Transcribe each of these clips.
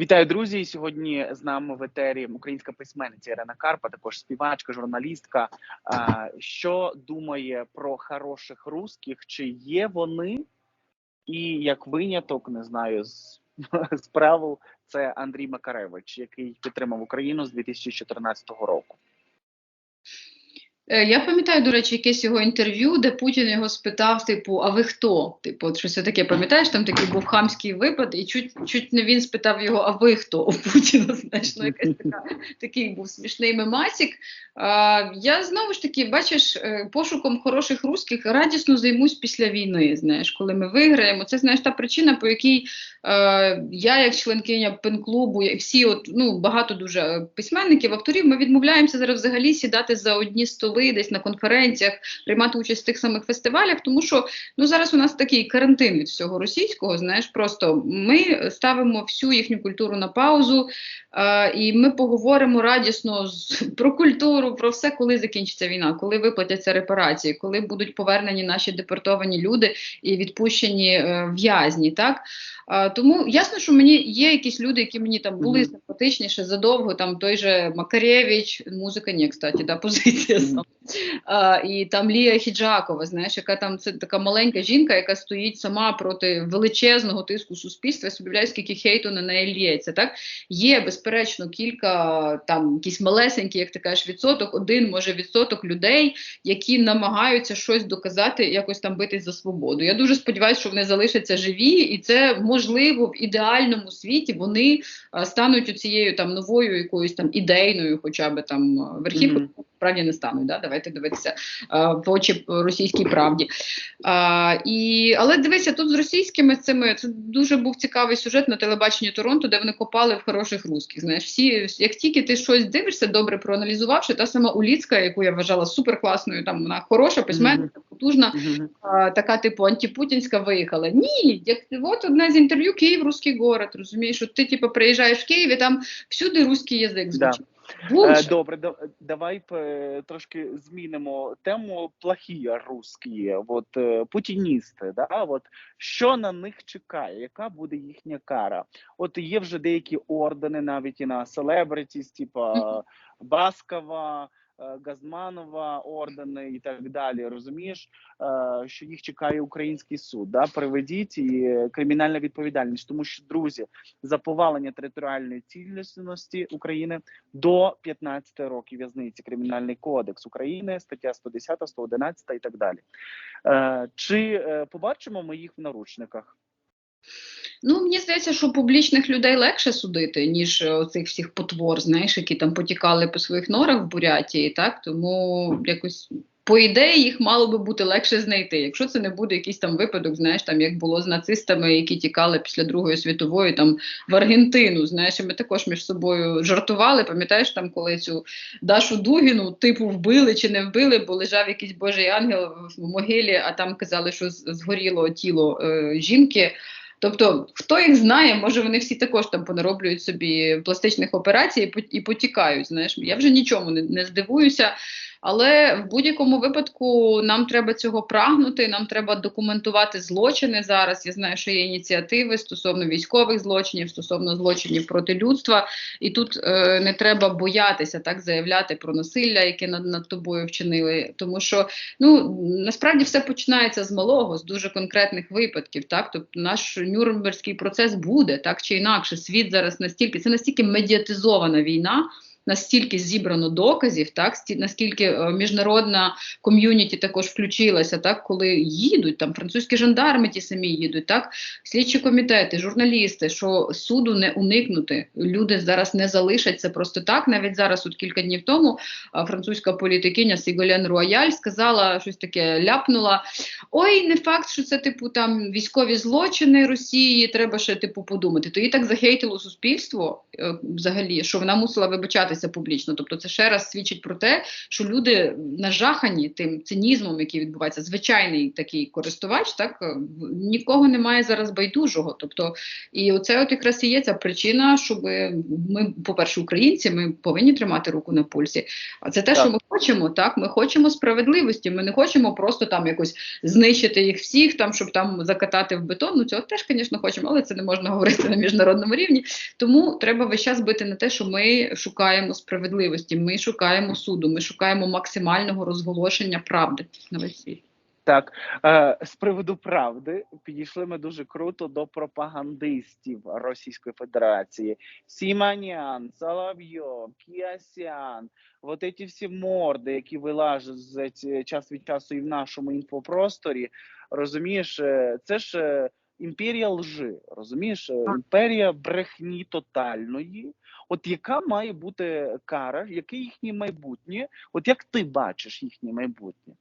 Вітаю, друзі! Сьогодні з нами в етері українська письменниця Ірина Карпа, також співачка, журналістка. Що думає про хороших русських? Чи є вони? І як виняток, не знаю, з, з правил це Андрій Макаревич, який підтримав Україну з 2014 року. Е, Я пам'ятаю, до речі, якесь його інтерв'ю, де Путін його спитав: типу, а ви хто? Типу, от щось таке, пам'ятаєш, там такий був хамський випад, і чуть чуть не він спитав його, а ви хто у Путіна? Знаєш, ну якась така такий був смішний мемасік. А, Я знову ж таки, бачиш, е, пошуком хороших русських радісно займусь після війни. Знаєш, коли ми виграємо. Це знаєш та причина, по якій е, я, як членкиня пен-клубу, всі, от ну багато дуже письменників, авторів, ми відмовляємося зараз взагалі сідати за одні столи десь на конференціях, приймати участь в тих самих фестивалях, тому що ну зараз у нас такий карантин від всього російського. Знаєш, просто ми ставимо всю їхню культуру на паузу, е, і ми поговоримо радісно з, про культуру, про все, коли закінчиться війна, коли виплатяться репарації, коли будуть повернені наші депортовані люди і відпущені е, в'язні. Так е, тому ясно, що мені є якісь люди, які мені там були Мгм. симпатичні ще задовго. Там той же Макаревич, музика, ні, кстати, да, позиція Мгм. А, і там Лія Хіджакова, знаєш, яка там це така маленька жінка, яка стоїть сама проти величезного тиску суспільства. Я собі скільки хейту на неї лється. Так є безперечно кілька там якісь малесенькі, як ти кажеш, відсоток, один може відсоток людей, які намагаються щось доказати, якось там битись за свободу. Я дуже сподіваюся, що вони залишаться живі, і це можливо в ідеальному світі вони стануть цією там новою якоюсь там ідейною, хоча б там верхівкою. Мгм. Справді не стануть, да? давайте дивитися а, в очі російській правді. А, і, але дивися, тут з російськими цими це дуже був цікавий сюжет на телебаченні Торонто, де вони копали в хороших русських. Знаєш, всі, як тільки ти щось дивишся, добре проаналізувавши, та сама Уліцька, яку я вважала суперкласною, там вона хороша, письменниця, потужна, а, така, типу, антипутінська виїхала. Ні, як от одне з інтерв'ю Київ русський город. Розумієш, от ти типу, приїжджаєш в Київ, і там всюди русський язик звучить. Е, Bullshit. Добре, да- давай е, трошки змінимо тему плохі русські, от е, путіністи. Да? От, що на них чекає? Яка буде їхня кара? От є вже деякі ордени, навіть і на селебритіс, типа Баскова. Е, Газманова, ордени і так далі. Розумієш, е, що їх чекає український суд. Да? Приведіть і кримінальна відповідальність, тому що друзі, за повалення територіальної цілісності України до 15 років в'язниці Кримінальний кодекс України, стаття 110, 111 і так далі. Е, чи побачимо ми їх в наручниках? Ну, мені здається, що публічних людей легше судити, ніж е, оцих всіх потвор, знаєш, які там потікали по своїх норах в Бурятії, так? Тому якось. По ідеї, їх мало би бути легше знайти. Якщо це не буде якийсь там випадок, знаєш, там як було з нацистами, які тікали після Другої світової там в Аргентину. Знаєш, і ми також між собою жартували. Пам'ятаєш, там коли цю Дашу Дугіну типу вбили чи не вбили, бо лежав якийсь божий ангел в могилі, а там казали, що згоріло тіло е, жінки. Тобто, хто їх знає, може вони всі також там понароблюють собі пластичних операцій і потікають. Знаєш, я вже нічому не, не здивуюся. Але в будь-якому випадку нам треба цього прагнути. Нам треба документувати злочини зараз. Я знаю, що є ініціативи стосовно військових злочинів, стосовно злочинів проти людства, і тут е, не треба боятися так заявляти про насилля, яке над, над тобою вчинили. Тому що ну насправді все починається з малого, з дуже конкретних випадків. Так, тобто наш Нюрнберзький процес буде так чи інакше. Світ зараз настільки це настільки медіатизована війна. Настільки зібрано доказів, так наскільки е, міжнародна ком'юніті також включилася, так коли їдуть там французькі жандарми, ті самі їдуть, так слідчі комітети, журналісти, що суду не уникнути. Люди зараз не залишаться просто так. Навіть зараз, от кілька днів тому, французька політикиня Сіголен Руаяль сказала щось таке, ляпнула. Ой, не факт, що це типу там військові злочини Росії. Треба ще типу подумати. То так захейтило суспільство е, взагалі, що вона мусила вибачатися виражатися публічно. Тобто, це ще раз свідчить про те, що люди нажахані тим цинізмом, який відбувається. Звичайний такий користувач, так е, нікого немає зараз байдужого. Тобто, і оце от якраз і є ця причина, щоб ми, по-перше, українці, ми повинні тримати руку на пульсі. А це те, Так. що ми хочемо. Так, ми хочемо справедливості. Ми не хочемо просто там якось знищити їх всіх, там щоб там закатати в бетон. Ну цього теж, звісно, хочемо, але це не можна говорити на міжнародному рівні. Тому треба весь час бити на те, що ми шукаємо справедливості, ми шукаємо суду, ми шукаємо максимального розголошення правди на весь світ. Так, е, з приводу правди підійшли ми дуже круто до пропагандистів Російської Федерації. Сіманян, Соловйов, Кіасян, от ці всі морди, які вилажать з ці- час від часу і в нашому інфопросторі. Розумієш, е, це ж е, імперія лжи, розумієш, Е, імперія брехні тотальної. От яка має бути кара, яке їхнє майбутнє? От як ти бачиш їхнє майбутнє?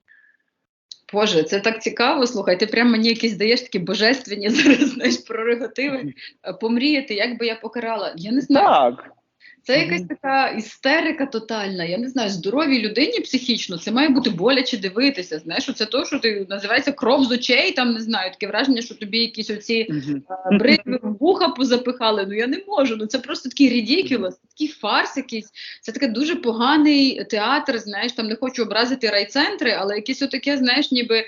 Боже, це так цікаво. Слухай, ти прямо мені якісь даєш такі божественні зараз знаєш прерогативи е, помріяти, як би я покарала. Я не знаю. Так. Це якась така істерика тотальна. Я не знаю, здоровій людині психічно це має бути боляче дивитися. Знаєш, це то, що ти називається кров з очей. Там не знаю, таке враження, що тобі якісь оці е, бритви в вуха позапихали. Ну я не можу. Ну це просто такий рідікюлос, такий фарс якийсь. Це таке дуже поганий театр. Знаєш, там не хочу образити райцентри, але якесь отаке, знаєш, ніби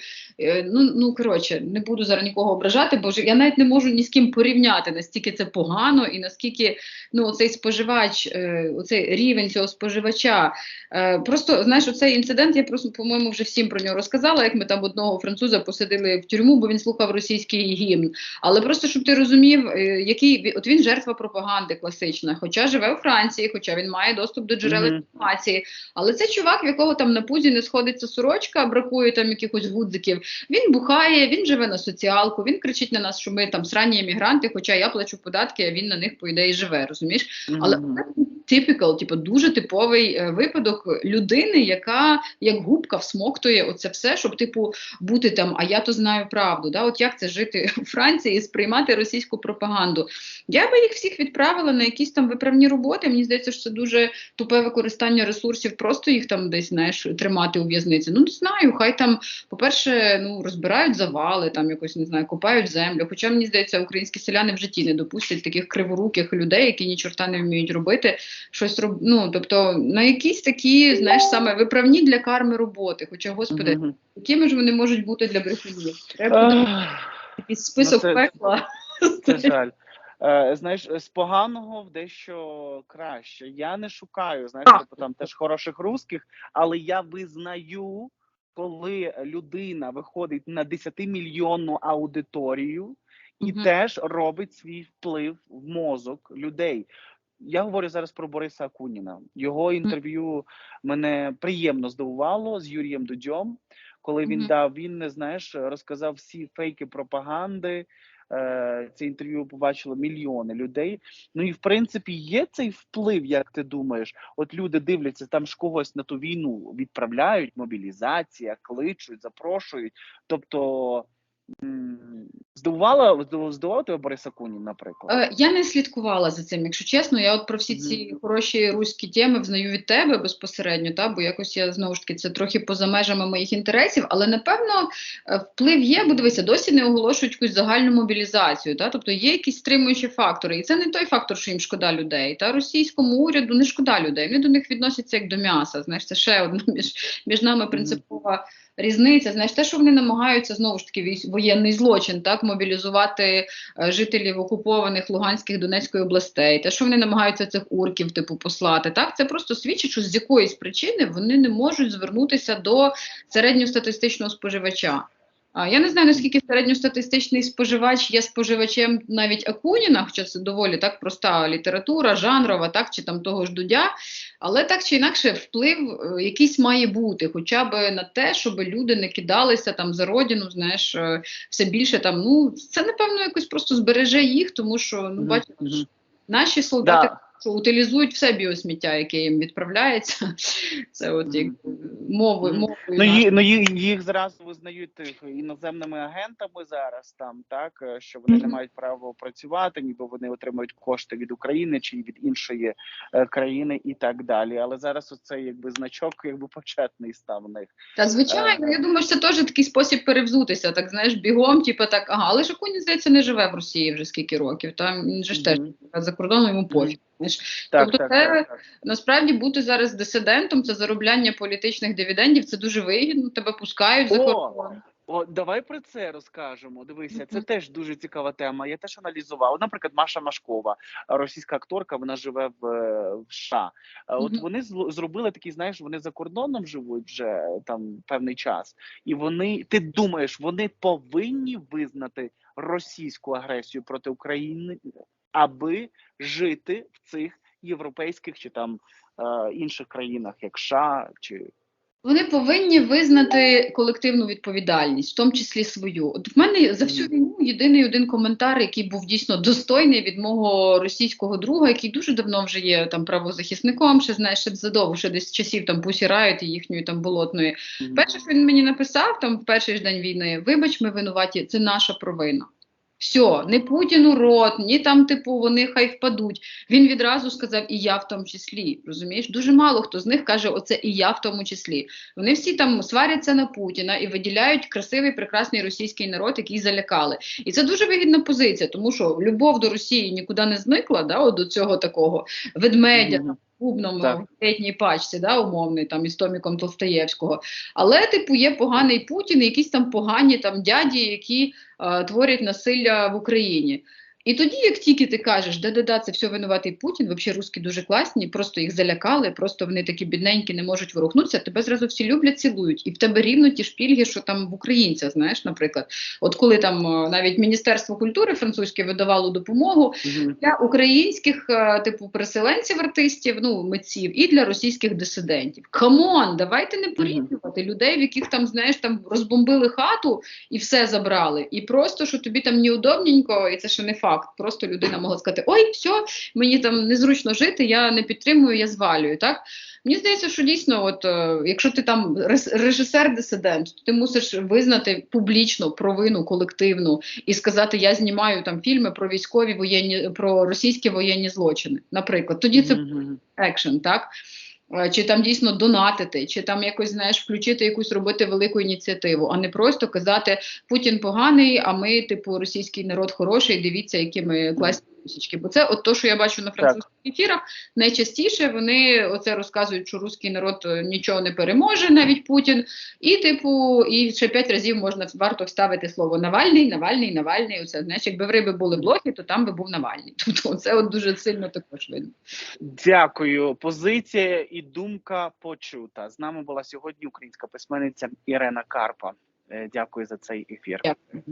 ну ну коротше, не буду зараз нікого ображати, бо я навіть не можу ні з ким порівняти, настільки це погано і наскільки ну цей споживач, е, оцей рівень цього споживача. Е, просто знаєш, оцей інцидент, я просто, по-моєму, вже всім про нього розказала, як ми там одного француза посадили в тюрму, бо він слухав російський гімн. Але просто щоб ти розумів, е, який от він жертва пропаганди класична, хоча живе у Франції, хоча він має доступ до джерел інформації. Але це чувак, в якого там на пузі не сходиться сорочка, бракує там якихось гудзиків. Він бухає, він живе на соціалку, він кричить на нас, що ми там срані емігранти, хоча я плачу податки, а він на них по ідеї живе. Розумієш? Але Мгм. Typical, типу, дуже типовий е, випадок людини, яка як губка всмоктує оце все, щоб типу бути там, а я то знаю правду. Да? От як це жити у Франції і сприймати російську пропаганду? Я би їх всіх відправила на якісь там виправні роботи. Мені здається, що це дуже тупе використання ресурсів, просто їх там десь знаєш тримати у в'язниці. Ну не знаю, хай там, по-перше, ну розбирають завали, там якось не знаю, копають землю. Хоча мені здається, українські селяни в житті не допустять таких криворуких людей, які ні чорта не вміють робити щось роб... ну, тобто на якісь такі, знаєш, саме виправні для карми роботи. Хоча, господи, Мгм. якими ж вони можуть бути для брехунів? Треба якийсь список ну, це- пекла. Це жаль. Е, знаєш, з поганого в дещо краще. Я не шукаю, знаєш, типу, там теж хороших русських, але я визнаю, коли людина виходить на 10-мільйонну аудиторію і Мгм. теж робить свій вплив в мозок людей. Я говорю зараз про Бориса Акуніна. Його інтерв'ю мене приємно здивувало з Юрієм Дудьом, коли він Мгм. дав, він не знаєш, розказав всі фейки пропаганди. Е, Це інтерв'ю побачило мільйони людей. Ну і в принципі є цей вплив, як ти думаєш. От люди дивляться, там ж когось на ту війну відправляють, мобілізація, кличуть, запрошують. Тобто здивувала здив- здивував тебе Борис Акунін, наприклад. Е, Я не слідкувала за цим, якщо чесно. Я от про всі ці хороші руські теми взнаю від тебе безпосередньо, та бо якось я знову ж таки це трохи поза межами моїх інтересів, але напевно е, вплив є, бо дивися, досі не оголошують якусь загальну мобілізацію. Та? Тобто є якісь стримуючі фактори. І це не той фактор, що їм шкода людей. Та російському уряду не шкода людей. Вони до них відносяться як до м'яса. Знаєш, це ще одна між, між нами принципова різниця. Знаєш, те, що вони намагаються знову ж таки воєнний злочин, так мобілізувати е, жителів окупованих Луганських Донецької областей, те, що вони намагаються цих урків типу послати, так це просто свідчить, що з якоїсь причини вони не можуть звернутися до середньостатистичного споживача. Я не знаю наскільки середньостатистичний споживач є споживачем навіть Акуніна, хоча це доволі так проста література, жанрова, так чи там того ж Дудя, але так чи інакше вплив е, якийсь має бути, хоча б на те, щоб люди не кидалися там за родину, знаєш, е, все більше там. Ну це напевно якось просто збереже їх, тому що ну мгм. наші солдати Да. Що утилізують все біосміття, яке їм відправляється. Це от як. Мгм. мовою Ну, їх, ну їх, їх зразу визнають іноземними агентами зараз там, так е, що вони не мають права працювати, ніби вони отримують кошти від України чи від іншої е, країни і так далі. Але зараз оцей якби значок, якби почетний став в них. Та звичайно, Е. я думаю, що це теж такий спосіб перевзутися. Так знаєш, бігом, типу так, ага, але ж Акунін, здається, не живе в Росії вже скільки років. Там він же ж теж за кордоном йому пофіг. Знаєш. Так, Тобто так, це так, так. Насправді бути зараз дисидентом, це заробляння політичних дивідендів, це дуже вигідно. Тебе пускають за кордон. О, давай про це розкажемо. Дивися, це теж дуже цікава тема. Я теж аналізував. Наприклад, Маша Машкова, російська акторка, вона живе в, е, в США. От вони зробили такий, знаєш, вони за кордоном живуть вже там певний час, і вони, ти думаєш, вони повинні визнати російську агресію проти України, аби жити в цих європейських чи там е, інших країнах, як США чи Вони повинні визнати колективну відповідальність, в тому числі свою. От в мене за всю війну єдиний один коментар, який був дійсно достойний від мого російського друга, який дуже давно вже є там правозахисником, ще знаєш, ще задовго, ще десь часів там Пусі Райт і їхньої там болотної. Перше, що він мені написав там в перший ж день війни: вибач, ми винуваті, це наша провина. Все, не Путіну рот, ні там, типу, вони хай впадуть. Він відразу сказав, і я в тому числі. Розумієш, дуже мало хто з них каже, оце і я в тому числі. Вони всі там сваряться на Путіна і виділяють красивий, прекрасний російський народ, який залякали. І це дуже вигідна позиція, тому що любов до Росії нікуди не зникла, да, от до цього такого ведмедя. Клубному Так. літній пачці, да, умовний, там із Томіком Толстаєвського. Але, типу, є поганий Путін, і якісь там погані там дяді, які е, творять насилля в Україні. І тоді, як тільки ти кажеш, да-да-да, це все винуватий Путін, взагалі русські дуже класні, просто їх залякали, просто вони такі бідненькі, не можуть ворухнутися, тебе зразу всі люблять, цілують. І в тебе рівно ті ж пільги, що там в українця, знаєш, наприклад. От коли там е, навіть Міністерство культури французьке видавало допомогу, Мгм. для українських е, типу переселенців, артистів, ну митців, і для російських дисидентів. Камон, давайте не порівнювати людей, в яких там знаєш там розбомбили хату і все забрали. І просто що тобі там неудобненько, і це ще не факт. Просто людина могла сказати: Ой, все, мені там незручно жити, я не підтримую, я звалюю. Так мені здається, що дійсно, от е, якщо ти там режисер-дисидент, то ти мусиш визнати публічно провину колективну і сказати, я знімаю там фільми про військові воєнні про російські воєнні злочини. Наприклад, тоді це екшен, так? Е, Чи там дійсно донатити, чи там якось знаєш включити якусь робити велику ініціативу, а не просто казати Путін поганий, а ми, типу, російський народ хороший. Дивіться, які ми класні росічки. Бо це от то, що я бачу на французьких ефірах. Найчастіше вони оце розказують, що русський народ е, нічого не переможе, навіть Путін. І, типу, і ще п'ять разів можна варто вставити слово Навальний, Навальний, Навальний. Оце знаєш, якби в риби були блохи, то там би був Навальний. Тобто, це от дуже сильно також видно. Дякую. Позиція і думка почута. З нами була сьогодні українська письменниця Ірена Карпа. Е, Дякую за цей ефір. Дякую.